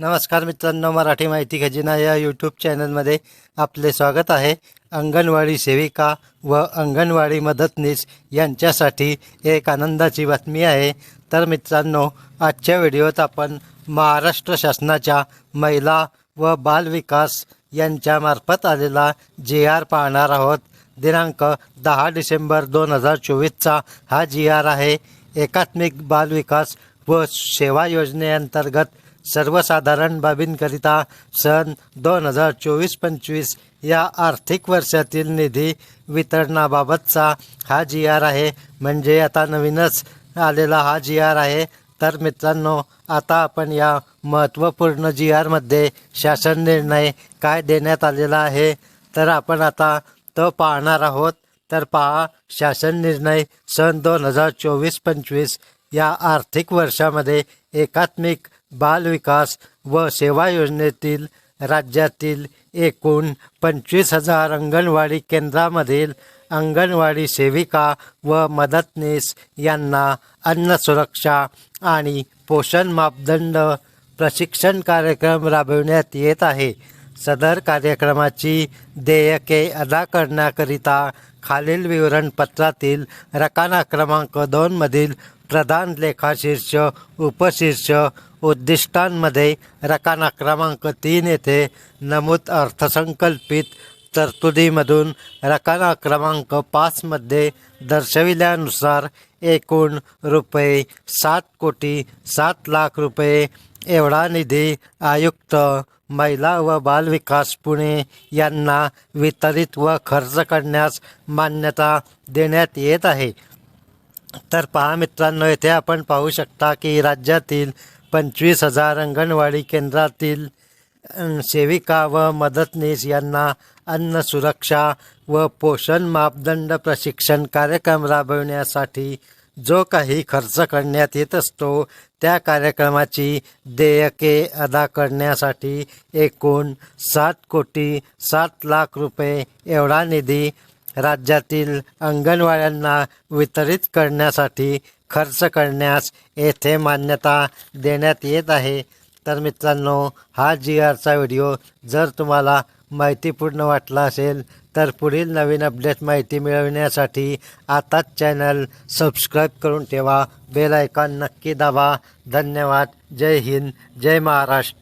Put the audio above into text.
नमस्कार मित्रांनो मराठी माहिती खजिना या यूट्यूब चॅनलमध्ये आपले स्वागत आहे. अंगणवाडी सेविका व अंगणवाडी मदतनीस यांच्यासाठी एक आनंदाची बातमी आहे. तर मित्रांनो आजच्या व्हिडिओत आपण महाराष्ट्र शासनाच्या महिला व बालविकास यांच्यामार्फत आलेला जी आर पाहणार आहोत. दिनांक दहा डिसेंबर दोन हजार चोवीसचा हा जी आर आहे. एकात्मिक बालविकास व सेवा योजनेअंतर्गत सर्वसाधारण बाबींकरिता सन दोन हजार चोवीस पंचवीस या आर्थिक वर्षातील निधी वितरणाबाबतचा हा जी आर आहे. म्हणजे आता नवीनच आलेला हा जी आर आहे. तर मित्रांनो आता आपण या महत्त्वपूर्ण जी आरमध्ये शासन निर्णय काय देण्यात आलेला आहे तर आपण आता तो पाहणार आहोत. तर पहा शासन निर्णय सन दोन हजार चोवीस पंचवीस या आर्थिक वर्षामध्ये एकात्मिक बालविकास व सेवा योजनेतील राज्यातील एकूण पंचवीस हजार अंगणवाडी केंद्रामधील अंगणवाडी सेविका व मदतनीस यांना अन्न सुरक्षा आणि पोषण मापदंड प्रशिक्षण कार्यक्रम राबविण्यात येत आहे. सदर कार्यक्रमाची देयके अदा करण्याकरिता खालील विवरणपत्रातील रकाना क्रमांक दोनमधील प्रधान लेखाशीर्ष उपशीर्ष उद्दिष्टांमध्ये रकाना क्रमांक तीन येथे नमूद अर्थसंकल्पित तरतुदीमधून रकाना क्रमांक पाचमध्ये दर्शविल्यानुसार एकूण रुपये सात कोटी सात लाख रुपये एवढा निधी आयुक्त महिला व बालविकास पुणे यांना वितरित व खर्च करण्यास मान्यता देण्यात येत आहे. तर पहा मित्रांनो येथे आपण पाहू शकता की राज्यातील पंचवीस हजार अंगणवाडी केंद्रातील सेविका व मदतनीस यांना अन्न सुरक्षा व पोषण मापदंड प्रशिक्षण कार्यक्रम राबविण्यासाठी जो काही खर्च करण्यात येत असतो त्या कार्यक्रमाची देयके अदा करण्यासाठी एकूण सात कोटी सात लाख रुपये एवढा निधी राज्यातील अंगणवाड्यांना वितरित करण्यासाठी खर्च करण्यास येथे मान्यता देण्यात येत आहे. तर मित्रांनो हा जी आरचा व्हिडिओ जर तुम्हाला माहितीपूर्ण वाटला असेल तर पुढील नवीन अपडेट माहिती मिळविण्यासाठी आताच चॅनल सबस्क्राईब करून ठेवा. बेल आयकॉन नक्की दाबा. धन्यवाद. जय हिंद. जय महाराष्ट्र.